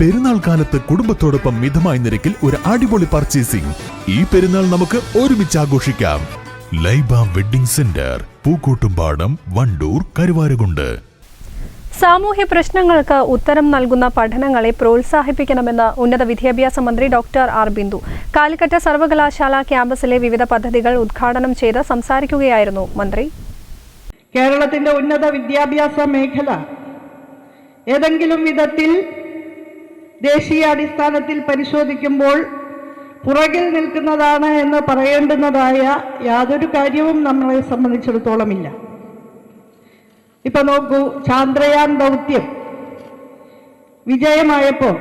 പെരുന്നാൾ കാലത്ത് കുടുംബത്തോടൊപ്പം മിതമായ നിരക്കിൽ ഒരു അടിപൊളി പർച്ചേസിംഗ് ഈ പെരുന്നാൾ നമുക്ക് ഒരുമിച്ച് ആഘോഷിക്കാം. Laiba wedding centre Pookkottumpadam Wandoor Karuvarakundu. സാമൂഹ്യ പ്രശ്നങ്ങൾക്ക് ഉത്തരം നൽകുന്ന പഠനങ്ങളെ പ്രോത്സാഹിപ്പിക്കണമെന്ന് ഉന്നത വിദ്യാഭ്യാസ മന്ത്രി ഡോക്ടർ ആർ ബിന്ദു. കാലിക്കറ്റ് സർവകലാശാല ക്യാമ്പസിലെ വിവിധ പദ്ധതികൾ ഉദ്ഘാടനം ചെയ്ത് സംസാരിക്കുകയായിരുന്നു മന്ത്രി. കേരളത്തിന്റെ ഉന്നത വിദ്യാഭ്യാസ മേഖല ഏതെങ്കിലും വിധത്തിൽ ദേശീയാടിസ്ഥാനത്തിൽ പരിശോധിക്കുമ്പോൾ പുറകിൽ നിൽക്കുന്നതാണ് എന്ന് പറയേണ്ടുന്നതായ യാതൊരു കാര്യവും നമ്മളെ സംബന്ധിച്ചിടത്തോളമില്ല. ഇപ്പൊ നോക്കൂ ചാന്ദ്രയാൻ ദൗത്യം വിജയമായപ്പോൾ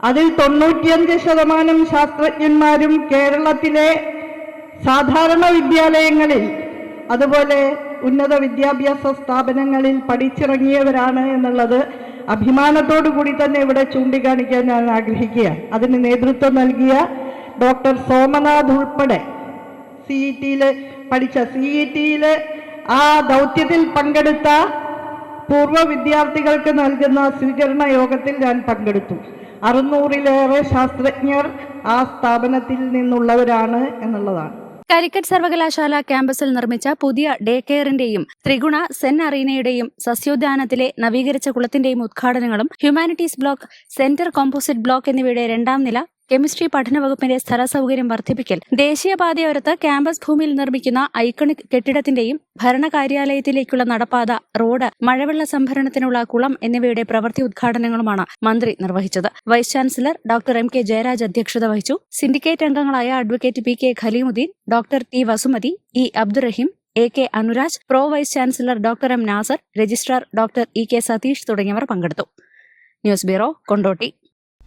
അതിൽ തൊണ്ണൂറ്റിയഞ്ച് ശതമാനം ശാസ്ത്രജ്ഞന്മാരും കേരളത്തിലെ സാധാരണ വിദ്യാലയങ്ങളിൽ അതുപോലെ ഉന്നത വിദ്യാഭ്യാസ സ്ഥാപനങ്ങളിൽ പഠിച്ചിറങ്ങിയവരാണ് എന്നുള്ളത് അഭിമാനത്തോടു കൂടി തന്നെ ഇവിടെ ചൂണ്ടിക്കാണിക്കാൻ ഞാൻ ആഗ്രഹിക്കുകയാണ് അതിന് നേതൃത്വം നൽകിയ ഡോക്ടർ സോമനാഥ് ഉൾപ്പെടെ സി ഇ ടിയിൽ പഠിച്ച സി ഇ ടിയിൽ ആ ദൗത്യത്തിൽ പങ്കെടുത്ത പൂർവ വിദ്യാർത്ഥികൾക്ക് നൽകുന്ന സ്വീകരണ യോഗത്തിൽ ഞാൻ പങ്കെടുത്തു. അറുന്നൂറിലേറെ ശാസ്ത്രജ്ഞർ ആ സ്ഥാപനത്തിൽ നിന്നുള്ളവരാണ് എന്നുള്ളതാണ്. കാലിക്കറ്റ് സർവകലാശാല ക്യാമ്പസിൽ നിർമ്മിച്ച പുതിയ ഡേ കെയറിന്റെയും ത്രിഗുണ സെൻ അറീനയുടെയും സസ്യോദ്യാനത്തിലെ നവീകരിച്ച കുളത്തിന്റെയും ഉദ്ഘാടനങ്ങളും humanities block centre composite block എന്നിവയുടെ രണ്ടാം നില കെമിസ്ട്രി പഠന വകുപ്പിന്റെ സ്ഥല സൗകര്യം വർദ്ധിപ്പിക്കൽ. ദേശീയപാതയോരത്ത് ക്യാമ്പസ് ഭൂമിയിൽ നിർമ്മിക്കുന്ന ഐക്കണിക് കെട്ടിടത്തിന്റെയും ഭരണകാര്യാലയത്തിലേക്കുള്ള നടപ്പാത റോഡ് മഴവെള്ള സംഭരണത്തിനുള്ള കുളം എന്നിവയുടെ പ്രവൃത്തി ഉദ്ഘാടനങ്ങളുമാണ് മന്ത്രി നിർവഹിച്ചത്. Vice chancellor doctor M K Jayaraj അധ്യക്ഷത വഹിച്ചു. സിൻഡിക്കേറ്റ് അംഗങ്ങളായ advocate P K Khaleemuddin doctor T Vasumathi E Abdurahim A K Anuraj pro vice chancellor doctor M Nasar registrar doctor E K Satheesh തുടങ്ങിയവർ പങ്കെടുത്തു. News bureau Kondotty.